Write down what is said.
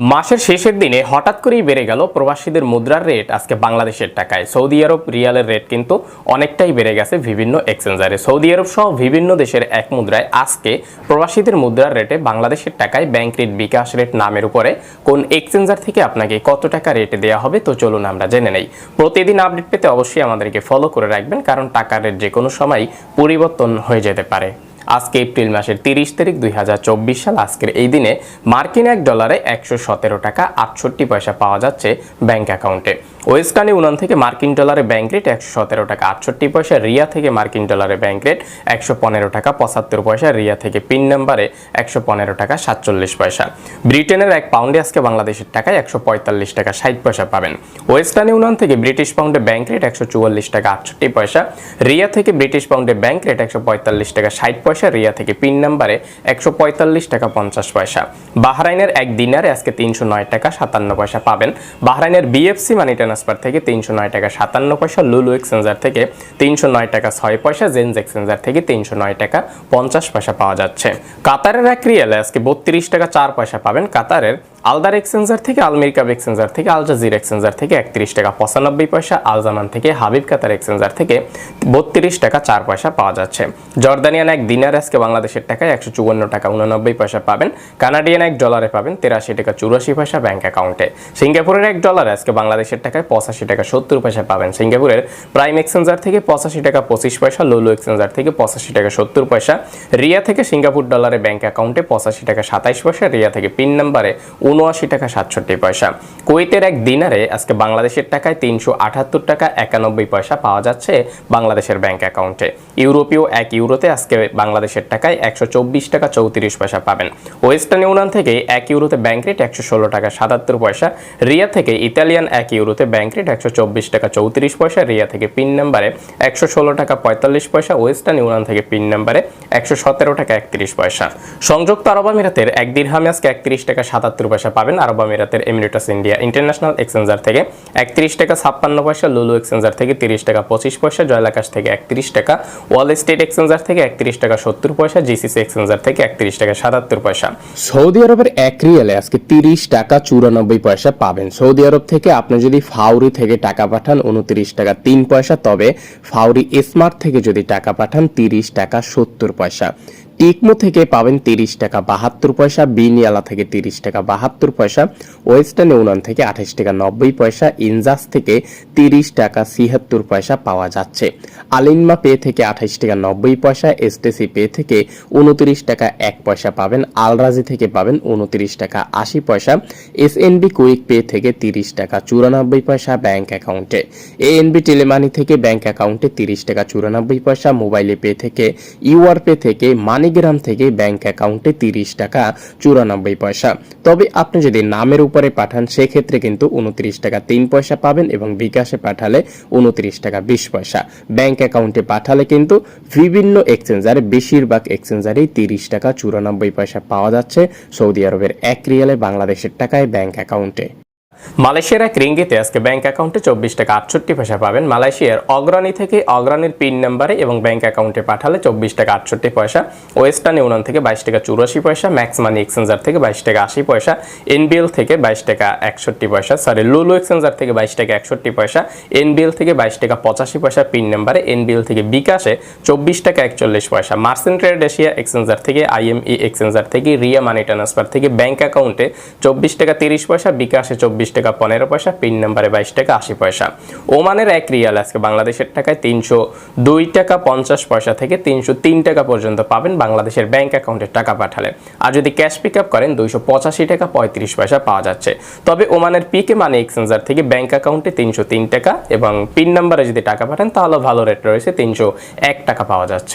মাসের শেষের দিনে হঠাৎ করেই বেড়ে গেল প্রবাসীদের মুদ্রার রেট আজকে বাংলাদেশের টাকায়। সৌদি আরব রিয়ালের রেট কিন্তু অনেকটাই বেড়ে গেছে বিভিন্ন এক্সচেঞ্জারে। সৌদি আরব সহ বিভিন্ন দেশের এক মুদ্রায় আজকে প্রবাসীদের মুদ্রার রেটে বাংলাদেশের টাকায় ব্যাংক রেট বিকাশ রেট নামের উপরে। কোন এক্সচেঞ্জার থেকে আপনাকে কত টাকা রেটে দেওয়া হবে তো চলুন আমরা জেনে নেই। প্রতিদিন আপডেট পেতে অবশ্যই আমাদেরকে ফলো করে রাখবেন, কারণ টাকার রেট যে কোনো সময় পরিবর্তন হয়ে যেতে পারে। আজকে এপ্রিল মাসের তিরিশ তারিখ দুই সাল। আজকের এই দিনে মার্কিন এক ডলারে একশো সতেরো টাকা আটষট্টি পয়সা পাওয়া যাচ্ছে ব্যাংক অ্যাকাউন্টে। ওয়েস্টার্ন ইউনিয়ন থেকে মার্কিন ডলারে ব্যাংক রেট একশো সতেরো টাকা আটষট্টি পয়সা, রিয়া থেকে মার্কিন ডলারে ব্যাংক রেট একশো পনেরো টাকা পঁচাত্তর পয়সা, রিয়া থেকে পিন নাম্বারে একশো পনেরো টাকা সাতচল্লিশ পয়সা। ব্রিটেনের এক পাউন্ডে আজকে বাংলাদেশের টাকায় একশো পঁয়তাল্লিশ টাকা ষাট পয়সা পাবেন। ওয়েস্টার্ন ইউনিয়ন থেকে ব্রিটিশ পাউন্ডে ব্যাংক রেট একশো চুয়াল্লিশ টাকা আটষট্টি পয়সা, রিয়া থেকে ব্রিটিশ পাউন্ডে ব্যাংক রেট একশো পঁয়তাল্লিশ টাকা ষাট পয়সা রিয়া থেকে পিন নাম্বারে একশো পঁয়তাল্লিশ টাকা পঞ্চাশ পয়সা। বাহরাইনের এক দিনারে আজকে তিনশো নয় টাকা সাতান্ন পয়সা পাবেন। বাহরাইনের বিএফসি মানি ট্রান্সফার থেকে তিনশো নয় টাকা সাতান্ন পয়সা লুলু এক্সচেঞ্জার থেকে তিনশো নয় টাকা ছয় পয়সা জেন্স এক্সচেঞ্জার থেকে তিনশো নয় টাকা পঞ্চাশ পয়সা পাওয়া যাচ্ছে। কাতারের এক রিয়ালে আজকে বত্রিশ টাকা চার পয়সা পাবেন। কাতারের আলদার এক্সচেঞ্জার থেকে আলমিরকাব এক্সচেঞ্জার থেকে আল জাজির এক্সচেঞ্জার থেকে একত্রিশ টাকা পঁচানব্বই পয়সা আলজামান থেকে হাবিব কাতার এক্সচেঞ্জার থেকে বত্রিশ টাকা চার পয়সা পাওয়া যাচ্ছে। জর্দানিয়ান এক দিনার আজকে বাংলাদেশের টাকায় একশো চুয়ান্ন টাকা উননব্বই পয়সা পাবেন। কানাডিয়ান এক ডলারে পাবেন তেরাশি টাকা চুরাশি পয়সা ব্যাংক অ্যাকাউন্টে সিঙ্গাপুরের এক ডলার আজকে বাংলাদেশের টাকায় পঁচাশি টাকা সত্তর পয়সা পাবেন। সিঙ্গাপুরের প্রাইম এক্সচেঞ্জার থেকে পঁচাশি টাকা পঁচিশ পয়সা লোলো এক্সচেঞ্জার থেকে পঁচাশি টাকা সত্তর পয়সা। রিয়া থেকে সিঙ্গাপুর ডলারে ব্যাংক অ্যাকাউন্টে পঁচাশি টাকা সাতাইশ পয়সা, রিয়া থেকে পিন নাম্বারে উনআশি টাকা সাতষট্টি পয়সা। কুয়েতের এক দিনারে আজকে বাংলাদেশের টাকায় তিনশো আটাত্তর টাকা একানব্বই পয়সা পাওয়া যাচ্ছে বাংলাদেশের ব্যাংক অ্যাকাউন্টে ইউরোপীয় এক ইউরোতে আজকে বাংলাদেশের টাকায় একশো চব্বিশ টাকা চৌত্রিশ পয়সা পাবেন। ওয়েস্টার্ন ইউনিয়ন থেকে এক ইউরোতে ব্যাংক রেট একশো ষোলো টাকা সাতাত্তর পয়সা। রিয়া থেকে ইতালিয়ান এক ইউরোতে ব্যাংক রেট একশো চব্বিশ টাকা চৌত্রিশ পয়সা। রিয়া থেকে পিন নাম্বারে একশো ষোলো টাকা পঁয়তাল্লিশ পয়সা। ওয়েস্টার্ন ইউনিয়ন থেকে পিন নাম্বারে একশো সতেরো টাকা একত্রিশ পয়সা। সংযুক্ত আরব আমিরাতের এক দিরহামে আজকে একত্রিশ টাকা সাতাত্তর পয়সা পাবেন আরব আমিরাতের এমিরেটাস ইন্ডিয়া ইন্টারন্যাশনাল এক্সচেঞ্জার থেকে। একত্রিশ টাকা ছাপ্পান্ন পয়সা, লুলু এক্সচেঞ্জার থেকে তিরিশ টাকা পঁচিশ পয়সা, জয়লাকাশ থেকে একত্রিশ টাকা, ওয়াল স্টেট এক্সচেঞ্জার থেকে একত্রিশ টাকা সত্তর পয়সা, জিসিসি এক্সচেঞ্জার থেকে একত্রিশ টাকা সাতাত্তর পয়সা। সৌদি আরবের এক রিয়ালে আজকে তিরিশ টাকা চুরানব্বই পয়সা পাবেন। সৌদি আরব থেকে আপনি যদি ফাউরি থেকে টাকা পাঠান উনত্রিশ টাকা তিন পয়সা, তবে ফাউরি স্মার্ট থেকে যদি টাকা পাঠান তিরিশ টাকা সত্তর পয়সা টিকমো থেকে পাবেন তিরিশ টাকা, বাহাত্তর পয়সা, বিনিয়ালা থেকে তিরিশ টাকা, বাহাত্তর পয়সা, ওয়েস্টার্ন ইউনিয়ন থেকে আঠাশ টাকা, নব্বই পয়সা, ইনজাস থেকে তিরিশ টাকা, ছিয়াত্তর পয়সা পাওয়া যাচ্ছে। আলিনমা পে থেকে আঠাশ টাকা, নব্বই পয়সা, এসটিসি পে থেকে উনত্রিশ টাকা, এক পয়সা পাবেন, আলরাজি থেকে পাবেন উনত্রিশ টাকা, আশি পয়সা এস এনবি কুইক পে থেকে তিরিশ টাকা, চুরানব্বই পয়সা ব্যাংক অ্যাকাউন্টে। এ এনবি টেলিমানি থেকে ব্যাংক অ্যাকাউন্টে তিরিশ টাকা, চুরানব্বই পয়সা, মোবাইলে পে থেকে, ইউআর পে থেকে মানিগ্রাম থেকে ব্যাংক অ্যাকাউন্টে তিরিশ টাকা চুরানব্বই পয়সা। তবে আপনি যদি নামের উপরে পাঠান, সেক্ষেত্রে কিন্তু উনত্রিশ টাকা তিন পয়সা পাবেন এবং বিকাশে পাঠালে উনত্রিশ টাকা বিশ পয়সা। ব্যাংক অ্যাকাউন্টে পাঠালে কিন্তু বিভিন্ন এক্সচেঞ্জারে বেশিরভাগ এক্সচেঞ্জারেই তিরিশ টাকা চুরানব্বই পয়সা পাওয়া যাচ্ছে সৌদি আরবের এক রিয়ালে বাংলাদেশের টাকায় ব্যাংক অ্যাকাউন্টে মালয়েশিয়ার এক রিঙ্গিতে আজকে ব্যাংক অ্যাকাউন্টে চব্বিশ টাকা আটষট্টি পয়সা পাবেন। মালয়েশিয়ার অগ্রণী থেকে অগ্রণীর পিন নাম্বারে এবং ব্যাংক অ্যাকাউন্টে পাঠালে চব্বিশ টাকা আটষট্টি পয়সা, ওয়েস্টার্ন ইউনিয়ন থেকে বাইশ টাকা চুরাশি পয়সা, ম্যাক্স মানি এক্সচেঞ্জার থেকে বাইশ টাকা আশি পয়সা, এনবিএল থেকে বাইশ টাকা একষট্টি পয়সা, সরি, লুলু এক্সচেঞ্জার থেকে বাইশ টাকা একষট্টি পয়সা, এনবিএল থেকে বাইশ টাকা পঁচাশি পয়সা পিন নাম্বারে, এনবিএল থেকে বিকাশে চব্বিশ টাকা একচল্লিশ পয়সা। মার্সেন্ট ট্রেড এশিয়া এক্সচেঞ্জার থেকে, আইএমই এক্সচেঞ্জার থেকে, রিয়া মানি ট্রান্সফার থেকে ব্যাংক অ্যাকাউন্টে চব্বিশ টাকা তিরিশ পয়সা, বিকাশে চব্বিশ টাকা, পনেরো পয়সা, পিন নাম্বারে বাইশ টাকা, আশি পয়সা। ওমানের এক রিয়াল আজকে বাংলাদেশের টাকায় তিনশো দুই টাকা, পঞ্চাশ পয়সা থেকে তিনশো তিন টাকা পর্যন্ত পাবেন বাংলাদেশের ব্যাংক অ্যাকাউন্টে টাকা পাঠালে। আর যদি ক্যাশ পিক আপ করেন, দুইশো পঁচাশি টাকা, পঁয়ত্রিশ পয়সা পাওয়া যাচ্ছে। তবে ওমানের পিকে মানি এক্সচেঞ্জার থেকে ব্যাংক অ্যাকাউন্টে তিনশো তিন টাকা এবং পিন নাম্বারে যদি টাকা পাঠান, তাহলে ভালো রেট রয়েছে তিনশো এক টাকা পাওয়া যাচ্ছে।